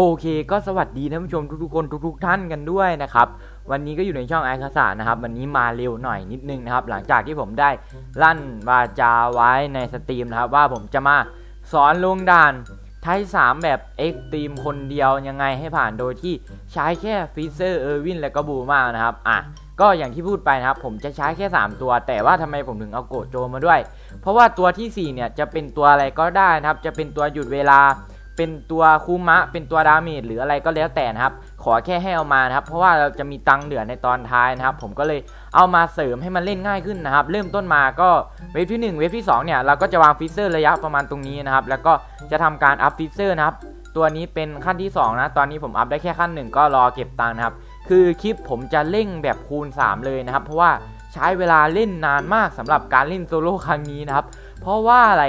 โอเคก็สวัสดีท่านผู้ชมทุกๆคนทุกๆท่านกันด้วยนะครับวันนี้ก็อยู่ในช่องไอคาสานะครับวันนี้มาเร็วหน่อยนิดนึงนะครับ หลังจากที่ผมได้ลั่นวาจาไว้ในสตรีมนะครับว่าผมจะมาสอนลงด่านไทยสามแบบเอ็กตรีมคนเดียวยังไงให้ผ่านโดยที่ใช้แค่ฟิเซอร์เออร์วินและก็บูมานะครับอะก็อย่างที่พูดไปนะครับ ผมจะใช้แค่ 3 ตัว แต่ว่าทำไมผมถึงเอาโกโจมาด้วย เพราะว่าตัวทีสี่ 4 เนี่ยจะเป็นตัวอะไรก็ได้นะครับ จะเป็นตัวหยุดเวลา เป็นตัวคูมะ เป็นตัวดาเมจหรืออะไรก็แล้วแต่นะครับ ขอแค่ให้เอามานะครับ เพราะว่าเราจะมีตังเหลือในตอนท้ายนะครับ ผมก็เลยเอามาเสริมให้มันเล่นง่ายขึ้นนะครับ เริ่มต้นมาก็เวฟที่ 1 เวฟที่ 2 เนี่ยเราก็จะวางฟิเซอร์ระยะประมาณตรงนี้นะครับ แล้วก็จะทำการอัพฟิเซอร์นะครับ ตัวนี้เป็นขั้นที่ 2 นะ ตอนนี้ผมอัพได้แค่ขั้น 1 ก็รอเก็บตังนะครับ คือคลิปผมจะเร่งแบบคูณ 3 เลยนะครับ เพราะว่าใช้เวลาเล่นนานมากสำหรับการเล่นโซโล่ครั้งนี้นะครับ เพราะว่าอะไร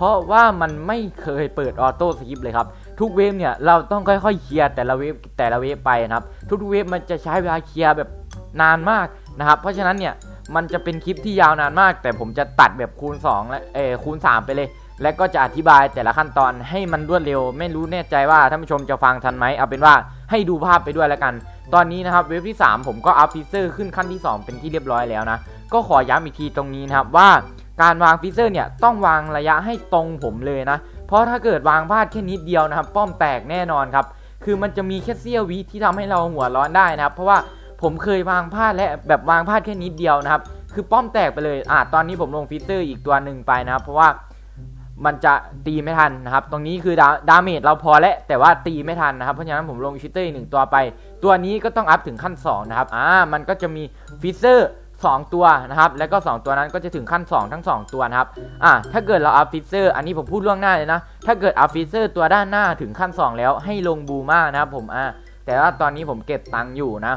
เพราะว่ามันไม่เคยเปิดออโต้สกิปเลยครับ ทุกเวฟเนี่ยเราต้องค่อยๆเคลียร์แต่ละเวฟแต่ละเวฟไปนะครับ ทุกเวฟมันจะใช้เวลาเคลียร์แบบนานมากนะครับ เพราะฉะนั้นเนี่ยมันจะเป็นคลิปที่ยาวนานมาก แต่ผมจะตัดแบบคูณ2และเออคูณ 3 ไปเลย และก็จะอธิบายแต่ละขั้นตอนให้มันรวดเร็ว ไม่รู้แน่ใจว่าท่านผู้ชมจะฟังทันไหมเอาเป็นว่าให้ดูภาพไปด้วยแล้วกัน ตอนนี้นะครับเวฟที่ 3 ผมก็อัพฟิเซอร์ขึ้นขั้นที่ 2 เป็นที่เรียบร้อยแล้วนะก็ขอย้ำอีกทีตรงนี้นะครับว่า การวางฟิเซอร์เนี่ยต้องวางระยะให้ตรงผมเลยนะ เพราะถ้าเกิดวางพลาดแค่นิดเดียวนะครับ ป้อมแตกแน่นอนครับ คือมันจะมีแค่เสี้ยววิที่ทำให้เราหัวร้อนได้นะครับ เพราะว่าผมเคยวางพลาดและแบบวางพลาดแค่นิดเดียวนะครับ คือป้อมแตกไปเลยอะตอนนี้ผมลงฟิเซอร์อีกตัวหนึ่งไปนะครับ เพราะว่ามันจะตีไม่ทันนะครับ ตรงนี้คือดาดาเมจเราพอแล้วแต่ว่าตีไม่ทันนะครับ เพราะฉะนั้นผมลงฟิเซอร์อีกหนึ่งตัวไป ตัวนี้ก็ต้องอัพถึงขั้น 2 นะครับ อ่า มันก็จะมีฟิเซอร์ 2 ตัวนะครับแล้วก็ 2 ตัวนั้นก็จะถึงขั้น 2 ทั้ง 2 ตัวนะครับอะถ้าเกิดเราอัพฟิเซอร์อันนี้ผมพูดล่วงหน้าเลยนะ ถ้าเกิดอัพฟิเซอร์ตัวด้านหน้าถึงขั้น 2 แล้วให้ลงบูมานะครับผมอะแต่ว่าตอนนี้ผมเก็บตังค์อยู่นะ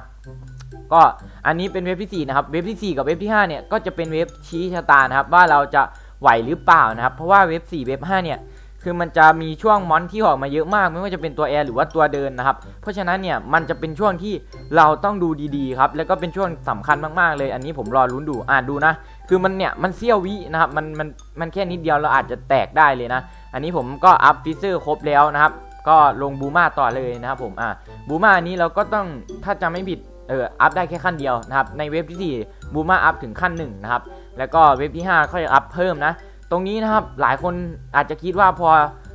ก็อันนี้เป็นเว็บที่ 4 นะครับ เว็บที่ 4 กับเว็บที่ 5 เนี่ยก็จะเป็นเว็บชี้ชะตานะครับว่าเราจะไหวหรือเปล่านะครับ เพราะว่าเว็บ 4 เว็บ 5 เนี่ย คือมันจะมีช่วงมอนที่ออกมาเยอะมาก ไม่ว่าจะเป็นตัวแอร์หรือว่าตัวเดินนะครับ เพราะฉะนั้นเนี่ยมันจะเป็นช่วงที่เราต้องดูดีๆครับ แล้วก็เป็นช่วงสำคัญมากๆเลย อันนี้ผมรอลุ้นดูอ่าดูนะ คือมันเนี่ยมันเสี้ยววินะครับ มันมันมันแค่นิดเดียวเราอาจจะแตกได้เลยนะ อันนี้ผมก็อัพฟิเซอร์ครบแล้วนะครับ ก็ลงบูมาต่อเลยนะครับผม อ่าบูมาอันนี้เราก็ต้องถ้าจำไม่ผิดเอออัพได้แค่ขั้นเดียวนะครับ ในเว็บที่4บูมาอัพถึงขั้น1นะครับ แล้วก็เว็บที่ 5 ค่อยอัพเพิ่มนะ ตรงนี้นะครับหลายคนอาจจะคิดว่าพอ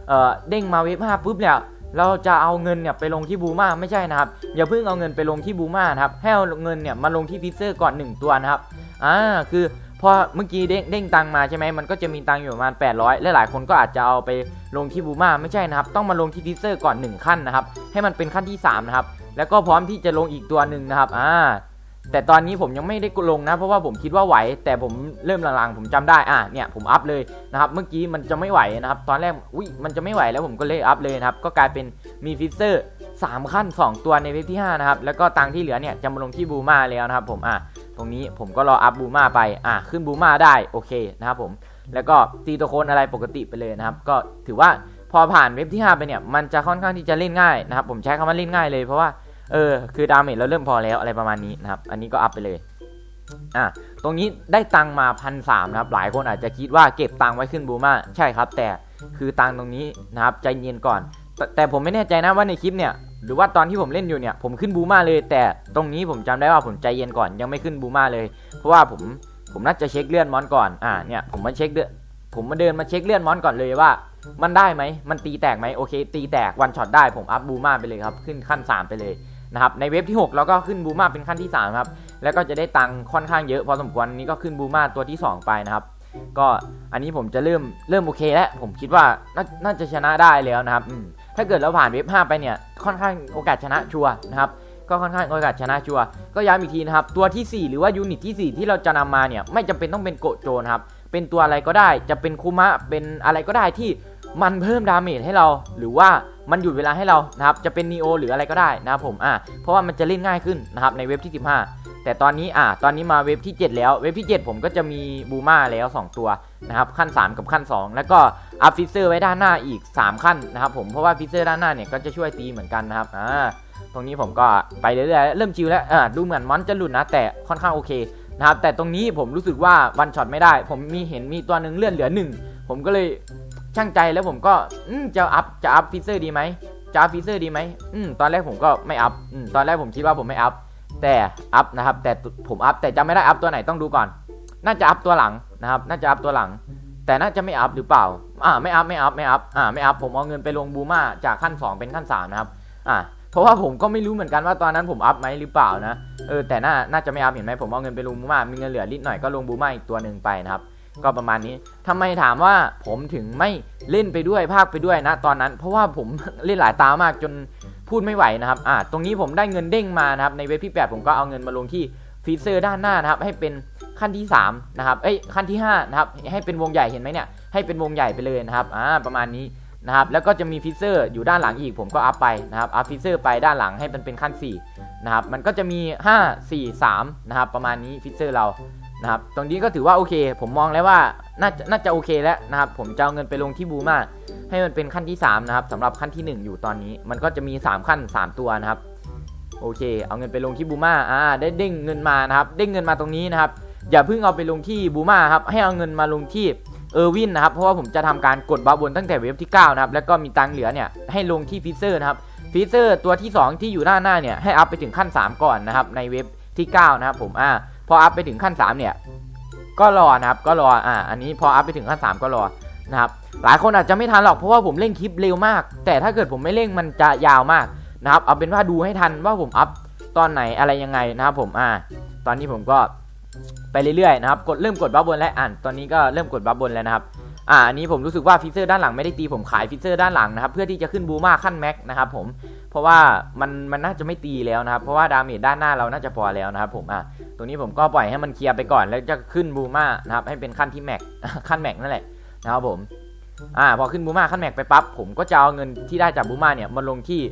เออเด้งมาเว็บ5ปุ๊บเนี่ยเราจะเอาเงินเนี่ยไปลงที่บูมาไม่ใช่นะครับอย่าเพิ่งเอาเงินไปลงที่บูมานะครับให้เอาเงินเนี่ยมาลงที่ฟิเซอร์ก่อน 1 ตัวนะครับอ่าคือพอเมื่อกี้เด้งเด้งตังมาใช่ไหมมันก็จะมีตังอยู่ประมาณ 800 และหลายคนก็อาจจะเอาไปลงที่บูมาไม่ใช่นะครับ ต้องมาลงที่ฟิเซอร์ก่อน 1 ขั้นนะครับ ให้มันเป็นขั้นที่ 3 นะครับ แล้วก็พร้อมที่จะลงอีกตัวหนึ่งนะครับอ่า แต่ตอนนี้ผมยังไม่ได้ลงนะ เพราะว่าผมคิดว่าไหว แต่ผมเริ่มลังๆผมจำได้อะเนี่ยผมอัพเลยนะครับเมื่อกี้มันจะไม่ไหวนะครับตอนแรกอุ้ยมันจะไม่ไหวแล้วผมก็เลยอัพเลยนะครับก็กลายเป็นมีฟิเซอร์3ขั้น 2 ตัวในเว็บที่5นะครับแล้วก็ตังที่เหลือเนี่ยจะมาลงที่บูมาแล้วนะครับผมอะตรงนี้ผมก็รออัพบูมาไปอะขึ้นบูมาได้โอเคนะครับผมแล้วก็ตีตัวโคนอะไรปกติไปเลยนะครับ ก็ถือว่าพอผ่านเว็บที่ 5 ไปเนี่ยมันจะค่อนข้างที่จะเล่นง่ายนะครับผมใช้คำว่าเล่นง่ายเลยเพราะว่า เออ คือดาเมจเราเริ่มพอแล้วอะไรประมาณนี้นะครับ อันนี้ก็อัพไปเลย อะ ตรงนี้ได้ตังมาพันสามนะครับ หลายคนอาจจะคิดว่าเก็บตังไว้ขึ้นบูมาใช่ครับ แต่คือตังตรงนี้นะครับใจเย็นก่อนแต่แต่ผมไม่แน่ใจนะว่าในคลิปเนี่ย หรือว่าตอนที่ผมเล่นอยู่เนี่ย ผมขึ้นบูมาเลย แต่ตรงนี้ผมจำได้ว่าผมใจเย็นก่อนยังไม่ขึ้นบูมาเลย เพราะว่าผมผมน่าจะเช็คเลื่อนมอนก่อน อ่า เนี่ย ผมมาเช็คเดือผมมาเดินมาเช็คเลื่อนมอนก่อนเลยว่า มันได้ไหม มันตีแตกไหมโอเค ตีแตกวันช็อตได้ผมอัพบูมาไปเลยครับ ขึ้นขั้น 3 ไปเลย นะครับในเว็บที่ 6 เราก็ขึ้นบูมาเป็นขั้นที่3ครับแล้วก็จะได้ตังค์ค่อนข้างเยอะพอสมควรอันนี้ก็ขึ้นบูมาตัวที่ 2 ไปนะครับ ก็อันนี้ผมจะเริ่มเริ่มโอเคแล้วผมคิดว่าน่าน่าจะชนะได้แล้วนะครับถ้าเกิดเราผ่านเว็บ 5 ไปเนี่ยค่อนข้างโอกาสชนะชัวนะครับก็ค่อนข้างโอกาสชนะชัวก็ย้ำอีกทีนะครับตัวที่ 4 หรือว่ายูนิตที่ 4 ที่เราจะนำมาเนี่ยไม่จำเป็นต้องเป็นโกโจนะครับเป็นตัวอะไรก็ได้จะเป็นคุมะเป็นอะไรก็ได้ที่มันเพิ่มดาเมจให้เราหรือว่า มันหยุดเวลาให้เรานะครับจะเป็นนีโอหรืออะไรก็ได้นะครับผมอ่าเพราะว่ามันจะเล่นง่ายขึ้นนะครับในเว็บที่ 15 แต่ตอนนี้อ่าตอนนี้มาเว็บที่ 7 แล้วเว็บที่ 7 ผมก็จะมีบูมาแล้ว 2 ตัวนะครับขั้น 3 กับขั้น 2 แล้วก็อัพฟิเซอร์ไว้ด้านหน้าอีก 3 ขั้นนะครับผมเพราะว่าฟิเซอร์ด้านหน้าเนี่ยก็จะช่วยตีเหมือนกันนะครับอ่าตรงนี้ผมก็ไปเรื่อยๆเริ่มชิวแล้วอ่าดูเหมือนมอนจะหลุดนะแต่ค่อนข้างโอเคนะครับแต่ตรงนี้ผมรู้สึกว่าวันช็อตไม่ได้ ผมมีเห็นมีตัวหนึ่งเลื่อนเหลือหนึ่งผมก็เลย ช่างใจแล้วผมก็มจะอัพจะอัพฟิเซอร์ดีไหมจะอัพฟีเซอร์ดีไหมอืมตอนแรกผมก็ไม่อัพอืมตอนแรกผมคิดว่าผมไม่อัพแต่อัพนะครับ แต่ผมอัพแต่จำไม่ได้อัพตัวไหนต้องดูก่อน น่าจะอัพตัวหลังนะครับ น่าจะอัพตัวหลัง แต่น่าจะไม่อัพหรือเปล่า อ่าไม่อัพไม่อัพไม่อัพอ่าไม่อัพผมเอาเงินไปลงบูมาจากขั้น 2 เป็นขั้น3นะครับอ่าเพราะว่าผมก็ไม่รู้เหมือนกันว่าตอนนั้นผมอัพไหมหรือเปล่านะเออแต่น่าน่าจะไม่อัพเห็นไหมผมเอาเงินไปลงบูมามีเงินเหลือนิดหน่อยก็ลงบูมาอีกตัวหนึ่งไปนะครับ ก็ประมาณนี้ทำไมถามว่าผมถึงไม่เล่นไปด้วยภาคไปด้วยนะ ตอนนั้น เพราะว่าผมเล่นหลายตามากจนพูดไม่ไหวนะครับอ่าตรงนี้ผมได้เงินเด้งมานะครับ ในเว็บที่8ผมก็เอาเงินมาลงที่ฟีเซอร์ด้านหน้านะครับ ให้เป็นขั้นที่3นะครับ เอ้ยขั้นที่5นะครับ ให้เป็นวงใหญ่เห็นไหมเนี่ย ให้เป็นวงใหญ่ไปเลยนะครับ อ่า ประมาณนี้นะครับ แล้วก็จะมีฟีเซอร์อยู่ด้านหลังอีก ผมก็อัพไปนะครับ อัพฟีเซอร์ไปด้านหลังให้มันเป็นขั้น4นะครับ มันก็จะมี 5 4 3นะครับ ประมาณนี้ฟีเซอร์เรา นะครับตรงนี้ก็ถือว่าโอเค ผมมองแล้วว่าน่าจะน่าจะโอเคแล้วนะครับผมจะเอาเงินไปลงที่บูมาให้มันเป็นขั้นที่3นะครับสำหรับขั้นที่ 1 อยู่ตอนนี้ มันก็จะมี 3 ขั้น 3 ตัวนะครับโอเค เอาเงินไปลงที่บูมาอ่าได้เด้งเงินมานะครับเด้งเงินมาตรงนี้นะครับอย่าเพิ่งเอาไปลงที่บูมาครับให้เอาเงินมาลงที่เออร์วินนะครับเพราะว่าผมจะทำการกดบัฟบนตั้งแต่เว็บที่9นะครับแล้วก็มีตังเหลือเนี่ยให้ลงที่ฟิเซอร์นะครับฟิเซอร์ตัวที่ 2 ที่อยู่ด้าหน้าเนี่ยให้อัพไปถึงขั้น 3 ก่อนนะครับในเว็บที่9นะครับผมอ่า พออัพไปถึงขั้น 3 เนี่ย ก็รอนะครับ ก็รอ อ่า อันนี้พออัพไปถึงขั้น 3 ก็รอ นะครับ หลายคนอาจจะไม่ทันหรอก เพราะว่าผมเร่งคลิปเร็วมาก แต่ถ้าเกิดผมไม่เร่งมันจะยาวมากนะครับ เอาเป็นว่าดูให้ทันว่าผมอัพตอนไหนอะไรยังไงนะครับผม อ่า ตอนนี้ผมก็ไปเรื่อยๆนะครับ กดเริ่มกดบัฟบนแล้วอ่านตอนนี้ก็เริ่มกดบัฟบนแล้วนะครับ อ่า อันนี้ผมรู้สึกว่าฟิเซอร์ด้านหลังไม่ได้ตีผมขายฟิเซอร์ด้านหลังนะครับ เพื่อที่จะขึ้นบูมาขั้นแม็กนะครับผม เพราะว่ามันมันน่าจะไม่ตีแล้วนะครับ เพราะว่าดาเมจด้านหน้าเราน่าจะพอแล้วนะครับผม อ่า ตรงนี้ผมก็ปล่อยให้มันเคลียร์ไปก่อน แล้วจะขึ้นบูมานะครับให้เป็นขั้นที่แม็กขั้นแม็กนั่นแหละนะครับผมอ่าพอขึ้นบูมาขั้นแม็กไปปั๊บผมก็จะเอาเงินที่ได้จากบูมาเนี่ยมาลงที่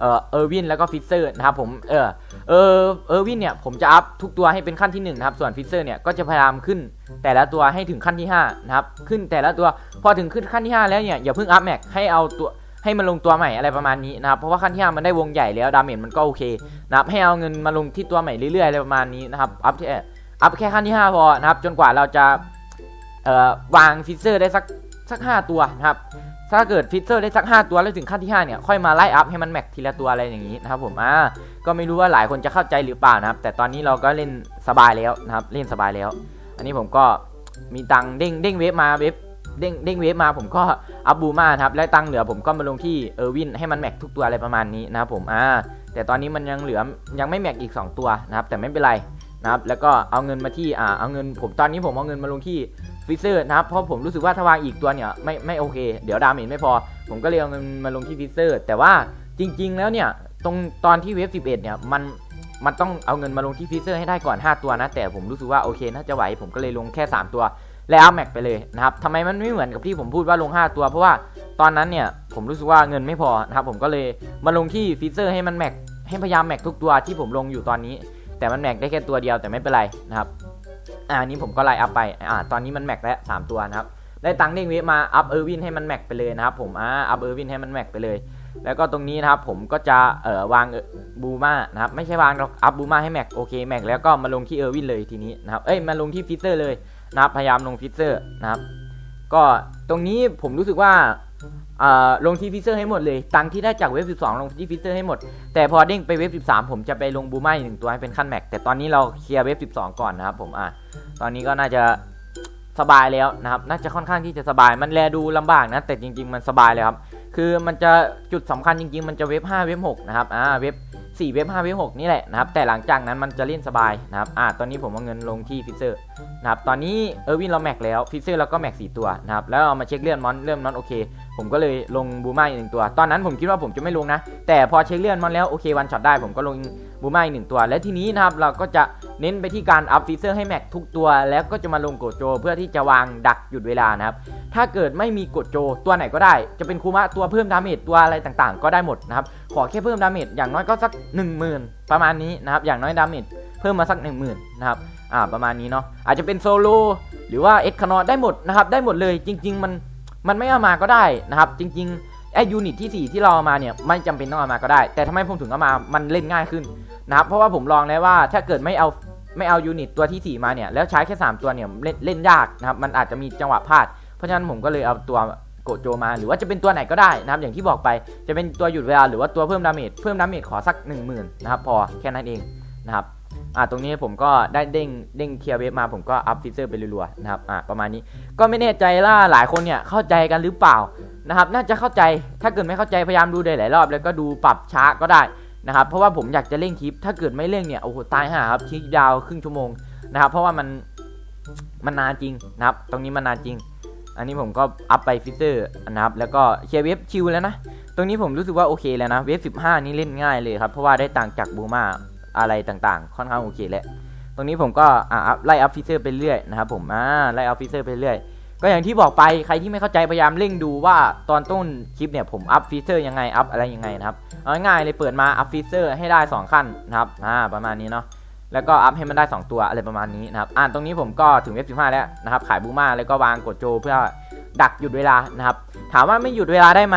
เอ่อเออร์วินแล้วก็ฟิสเซอร์นะครับผมเออเออเออร์วินเนี่ยผมจะอัพทุกตัวให้เป็นขั้นที่หนึ่งนะครับส่วนฟิสเซอร์เนี่ยก็จะพยายามขึ้นแต่ละตัวให้ถึงขั้นที่ห้านะครับขึ้นแต่ละตัวพอถึงขึ้นขั้นที่ห้าแล้วเนี่ยอย่าเพิ่งอัพแม็กให้เอาตัว ให้มันลงตัวใหม่อะไรประมาณนี้นะครับเพราะว่าขั้นที่ห้ามันได้วงใหญ่แล้วดาเมจมันก็โอเคนะครับให้เอาเงินมาลงที่ตัวใหม่เรื่อยๆอะไรประมาณนี้นะครับอัพแค่อัพแค่ขั้นที่ห้าพอนะครับจนกว่าเราจะเอ่อวางฟิเซอร์ได้สักสักห้าตัวนะครับถ้าเกิดฟิเซอร์ได้สัก 5 ตัวแล้วถึงขั้นที่ 5 เนี่ย ค่อยมาไล่อัพให้มันแม็กทีละตัวอะไรอย่างนี้นะครับผมอ่าก็ไม่รู้ว่าหลายคนจะเข้าใจหรือเปล่านะครับ แต่ตอนนี้เราก็เล่นสบายแล้วนะครับ เล่นสบายแล้ว อันนี้ผมก็มีตังค์เด้งเด้งเวฟมาเวฟ เด้งเด้งเวฟมาผมก็อัพบูมาครับแล้วตังเหลือผมก็มาลงที่เออร์วินให้มันแม็กทุกตัวอะไรประมาณนี้นะครับผมอ่าแต่ตอนนี้มันยังเหลือยังไม่แม็กอีก 2 ตัวนะครับแต่ไม่เป็นไรนะครับแล้วก็เอาเงินมาที่อ่าเอาเงินผมตอนนี้ผมเอาเงินมาลงที่ฟิเซอร์นะครับเพราะผมรู้สึกว่าถ้าวางอีกตัวเนี่ยไม่ไม่โอเค เดี๋ยวดาเมจไม่พอ ผมก็เลยเอาเงินมาลงที่ฟิเซอร์ แต่ว่าจริง ๆ แล้วเนี่ยตรงตอนที่เวฟ11เนี่ยมันมันต้องเอาเงินมาลงที่ฟิเซอร์ให้ได้ก่อน 5 ตัวนะ แต่ผมรู้สึกว่าโอเคน่าจะไหวผมก็เลยลงแค่ 3 ตัว แล้วเอาแม็กไปเลยนะครับทำไมมันไม่เหมือนกับที่ผมพูดว่าลง 5 ตัว เพราะว่าตอนนั้นเนี่ยผมรู้สึกว่าเงินไม่พอนะครับผมก็เลยมาลงที่ฟิเซอร์ให้มันแม็กให้พยายามแม็กทุกตัวที่ผมลงอยู่ตอนนี้ แต่มันแม็กได้แค่ตัวเดียวแต่ไม่เป็นไรนะครับอ่านี้ผมก็ไล่อัพไปอ่าตอนนี้มันแม็กแล้วสามตัวนะครับได้ตังค์เด้งเวฟมาอัพเออร์วินให้มันแม็กไปเลยนะครับผมอ่าอัพเออร์วินให้มันแม็กไปเลย แล้วก็ตรงนี้นะครับผมก็จะเอ่อวางบูมานะครับไม่ใช่วางหรอกอัพบูมาให้แม็กโอเคแม็กแล้วก็มาลงที่เออร์วินเลยทีนี้นะครับเอ้ยมาลงที่ฟิเซอร์เลย นะครับพยายามลงฟิเซอร์นะครับ ก็ตรงนี้ผมรู้สึกว่าลงที่ฟิเซอร์ให้หมดเลยตังที่ได้จากเว็บ 12 ลงที่ฟิเซอร์ให้หมด แต่พอเด้งไปเว็บ 13 ผมจะไปลงบูมาอีกหนึ่งตัวให้เป็นขั้นแม็กแต่ตอนนี้เราเคลียร์เว็บ 12 ก่อนนะครับผมอะตอนนี้ก็น่าจะ สบายแล้วนะครับ น่าจะค่อนข้างที่จะสบาย มันแลดูลำบากนะ แต่จริง ๆ มันสบายเลยครับ คือมันจะจุดสำคัญจริง ๆ มันจะเว็บ5เว็บ6นะครับ อ่า เว็บ4เว็บ5เว็บ6นี่แหละนะครับ แต่หลังจากนั้นมันจะเล่นสบายนะครับ อ่า ตอนนี้ผมเอาเงินลงที่ฟิเซอร์นะครับ ตอนนี้เออร์วินเราแม็กแล้ว ฟิเซอร์เราก็แม็ก4ตัวนะครับ แล้วเอามาเช็คเลื่อนมอนเลื่อนมอนโอเค ผมก็เลยลงบูมาอีกหนึ่งตัว ตอนนั้นผมคิดว่าผมจะไม่ลงนะ แต่พอเช็คเลื่อนมอนแล้วโอเควันช็อตได้ ผมก็ลงบูมาอีกหนึ่งตัว และทีนี้นะครับเราก็จะเน้นไปที่การอัพฟีเซอร์ให้แม็กทุกตัว แล้วก็จะมาลงโกโจ เพื่อที่จะวางดักหยุดเวลานะครับ ถ้าเกิดไม่มีโกโจตัวไหนก็ได้ จะเป็นคูมะตัวเพิ่มดาเมจตัวอะไรต่างๆ ก็ได้หมดนะครับ ขอแค่เพิ่มดาเมจอย่างน้อยก็สัก 1 0,000 ประมาณนี้นะครับ อย่างน้อยดาเมจเพิ่มมาสัก 1 0,000นะครับ อ่าประมาณนี้เนาะ อาจจะเป็นโซโลหรือว่าเอ็กคานอได้หมดนะครับ ได้หมดเลย จริง ๆ มัน มันไม่เอามาก็ได้นะครับ จริงๆไอยูนิตที่ 4 ที่เราเอามาเนี่ยไม่จำเป็นต้องเอามาก็ได้ แต่ทำไมผมถึงเอามามันเล่นง่ายขึ้นนะครับเพราะว่าผมลองแล้วว่าถ้าเกิดไม่เอาไม่เอายูนิตตัวที่ 4 มาเนี่ยแล้วใช้แค่ 3 ตัวเนี่ยเล่นเล่นยากนะครับมันอาจจะมีจังหวะพลาด เพราะฉะนั้นผมก็เลยเอาตัวโกโจมาหรือว่าจะเป็นตัวไหนก็ได้นะครับอย่างที่บอกไปจะเป็นตัวหยุดเวลาหรือว่าตัวเพิ่มดาเมจเพิ่มดาเมจขอสัก 1 0,000 นะครับพอแค่นั้นเองนะครับ อ่าตรงนี้ผมก็ได้เด้งเด้งเคลียร์เวฟมาผมก็อัพฟิเซอร์ไปรัวๆนะครับอ่าประมาณนี้ก็ไม่แน่ใจว่าหลายคนเนี่ยเข้าใจกันหรือเปล่านะครับน่าจะเข้าใจถ้าเกิดไม่เข้าใจพยายามดูหลายๆรอบ แล้วก็ดูปรับช้าก็ได้นะครับเพราะว่าผมอยากจะเร่งคลิป ถ้าเกิดไม่เร่งเนี่ยโอ้โหตายห่าครับคลิปยาวครึ่งชั่วโมงนะครับเพราะว่ามันมันนานจริงนะครับตรงนี้มันนานจริง อันนี้ผมก็อัพไปฟิเซอร์นะครับแล้วก็เคลียร์เวฟชิลแล้วนะตรงนี้ผมรู้สึกว่าโอเคแล้วนะเวฟ15 นี่เล่นง่ายเลยครับเพราะว่าได้ต่างจากบูมา อะไรต่างๆ ค่อนข้างโอเคแล้วตรงนี้ผมก็อ่าอัพไล่อัพฟิเซอร์ไปเรื่อยนะครับผมอ่าไล่อัพฟิเซอร์ไปเรื่อยก็อย่างที่บอกไปใครที่ไม่เข้าใจพยายามเร่งดูว่าตอนต้นคลิปเนี่ยผมอัพฟิเซอร์ยังไงอัพอะไรยังไงนะครับเอาง่ายๆเลยเปิดมาอัพฟิเซอร์ให้ได้ 2 ขั้นนะครับอ่าประมาณนี้เนาะแล้วก็อัพให้มันได้ 2 ตัวอะไรประมาณนี้นะครับอ่าตรงนี้ผมก็ถึงเวฟ15แล้วนะครับขายบูมาแล้วก็วางกดโจเพื่อดักหยุดเวลานะครับถามว่าไม่หยุดเวลาได้ไหม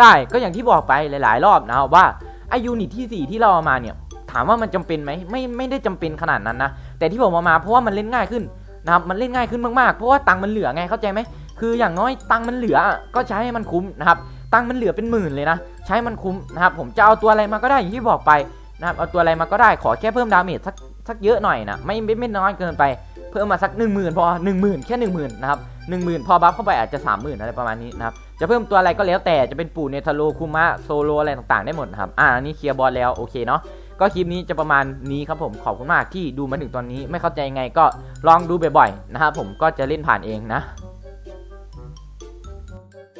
ได้ก็อย่างที่บอกไปหลาย ๆ รอบนะครับว่าไอยูนิตที่ 4 ที่เราเอามาเนี่ย ถามว่ามันจำเป็นไหมไม่ไม่ได้จำเป็นขนาดนั้นนะแต่ที่ผมเอามาเพราะว่ามันเล่นง่ายขึ้นนะครับมันเล่นง่ายขึ้นมากๆ เพราะว่าตังค์มันเหลือไงเข้าใจไหมคืออย่างน้อยตังค์มันเหลือก็ใช้ให้มันคุ้มนะครับตังค์มันเหลือเป็นหมื่นเลยนะใช้มันคุ้มนะครับผมจะเอาตัวอะไรมาก็ได้อย่างที่บอกไปนะครับเอาตัวอะไรมาก็ได้ขอแค่เพิ่มดาเมจสักสักเยอะหน่อยนะไม่ไม่ไม่น้อยเกินไปเพิ่มมาสัก 1 0,000 พอ 1 0,000 แค่ 1 0,000 นะครับ 10,000 พอบัฟเข้าไปอาจจะ 30,000 อะไรประมาณนี้นะครับ จะเพิ่มตัวอะไรก็แล้วแต่จะเป็นปู่เนทาโรคุมะโซโลอะไรต่างๆ ได้หมดครับ อ่านนี้เคลียร์บอลแล้ว โอเคเนาะ ก็คลิปนี้จะประมาณนี้ครับผมขอบคุณมากที่ดูมาถึงตอนนี้ ไม่เข้าใจยังไงก็ลองดูบ่อยๆนะครับผมก็จะเล่นผ่านเองนะ